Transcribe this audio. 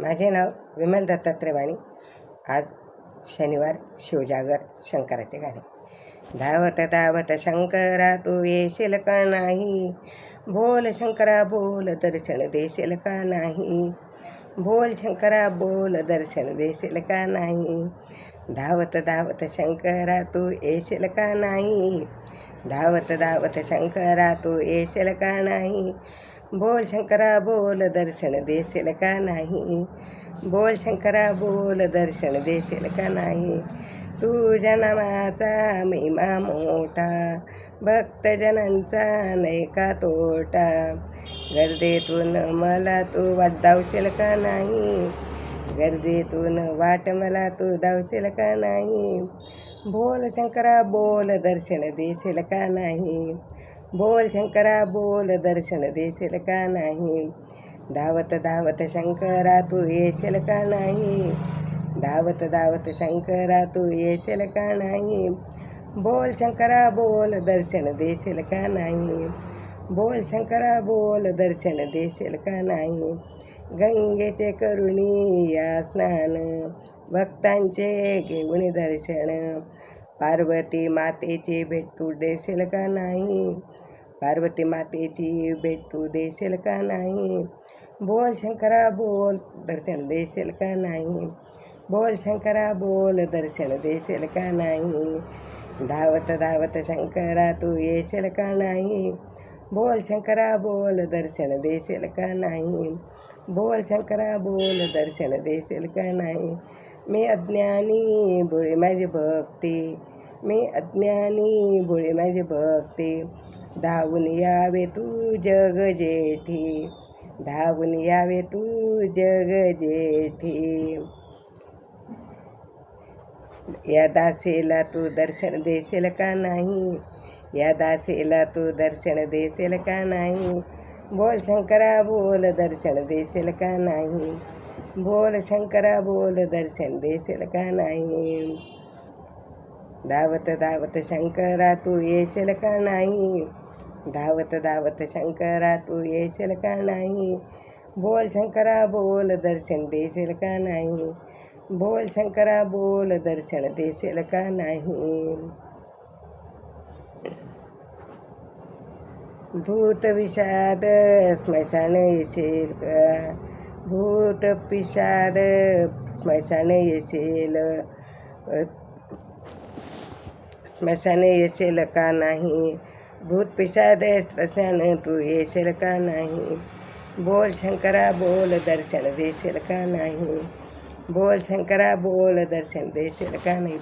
माझे नाव विमल दत्तात्रय वाणी. आज शनिवार शिवजागर शंकराचे गाणे. धावत धावत शंकरा तू येशील का नाही? बोल शंकरा बोल दर्शन देशील का नाही? बोल शंकरा बोल दर्शन देशील का नाही? धावत धावत शंकरा तू येशील का नाही? धावत धावत शंकरा तू येशील का नाही? बोल शंकरा बोल दर्शन देशील का नाही? बोल शंकरा बोल दर्शन देशील का नाही? तुझ्या नामाचा महिमा मोठा भक्तजनांचा नाही का तोटा? गर्दीतून मला तू वाट धावशील का नाही? गर्दीतून वाट मला तू धावशील का नाही? बोल शंकरा बोल दर्शन देशील का नाही? बोल शंकरा बोल दर्शन देशील का नाही? धावत धावत शंकरा तू येशील का नाही? धावत धावत शंकरा तू येशील का नाही? बोल शंकरा बोल दर्शन देशील का नाही? बोल शंकरा बोल दर्शन देशील का नाही? गंगेचे करुणी या स्नान भक्तांचे घेऊन दर्शन. पार्वती मातेचे भेट तू देशील का नाही? पार्वती मातेची भेट तू देशील का नाही? बोल शंकरा बोल. दर्शन देशील का नाही? बोल शंकरा बोल. दर्शन देशील का नाही? धावत धावत शंकरा तू येशील का नाही? बोल शंकरा बोल. दर्शन देशील का नाही? बोल शंकरा बोल. दर्शन देशील का नाही? मी अज्ञानी भोळी माझी भक्ती. मी अज्ञानी भोळी माझी भक्ती. धावून यावे तू जग जेठी. धावून यावे तू जग जेठी. या दासेला तू दर्शन देशील का नाही? या दासेला तू दर्शन देशील का नाही? बोल शंकरा बोल दर्शन देशील का नाही? बोल शंकरा बोल दर्शन देशील का नाही? धावत धावत शंकरा तू येशील का नाही? धावत धावत शंकरा तू येशील का नाही? बोल शंकरा बोल दर्शन देशील का नाही? बोल शंकरा बोल दर्शन देशील का नाही? भूत विषाद स्मशान येशील का? भूत पिषाद स्मशान येशील? स्मशान येशील का नाही? भूत पिषाद प्रसन्न तू येशील का नाही। बोल शंकरा बोल दर्शन देशील का नाही। बोल शंकरा बोल दर्शन देशील का नाही।